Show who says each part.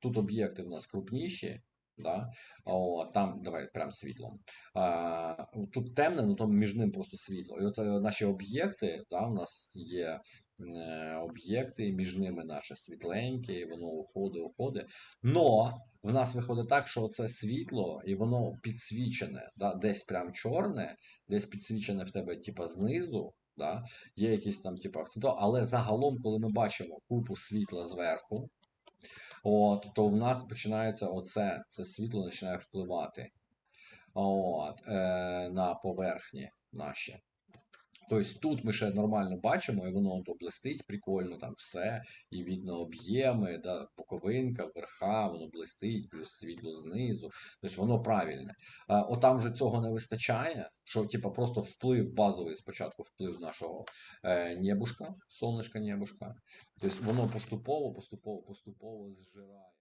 Speaker 1: тут об'єкти в нас крупніші. Да? О, там давай прям світлом. А, тут темне, ну там між ним просто світло. І от е, наші об'єкти, да, у нас є е, об'єкти, між ними наше світленьке, і воно уходить, уходить. Но в нас виходить так, що це світло, і воно підсвічене, да, десь прям чорне, десь підсвічене в тебе, типа, знизу. Да? Є якісь там, типу, але загалом, коли ми бачимо купу світла зверху, от, то в нас починається оце, це світло починає впливати от, е, на поверхні наші. Тобто тут ми ще нормально бачимо, і воно то блистить, прикольно, там все, і видно об'єми, да, боковинка, верха, воно блистить, плюс світло знизу. Тобто воно правильне. А, отам вже цього не вистачає, що типа просто вплив базовий спочатку вплив нашого е, небушка, сонечка небушка. Тобто воно поступово, поступово, поступово зжирає.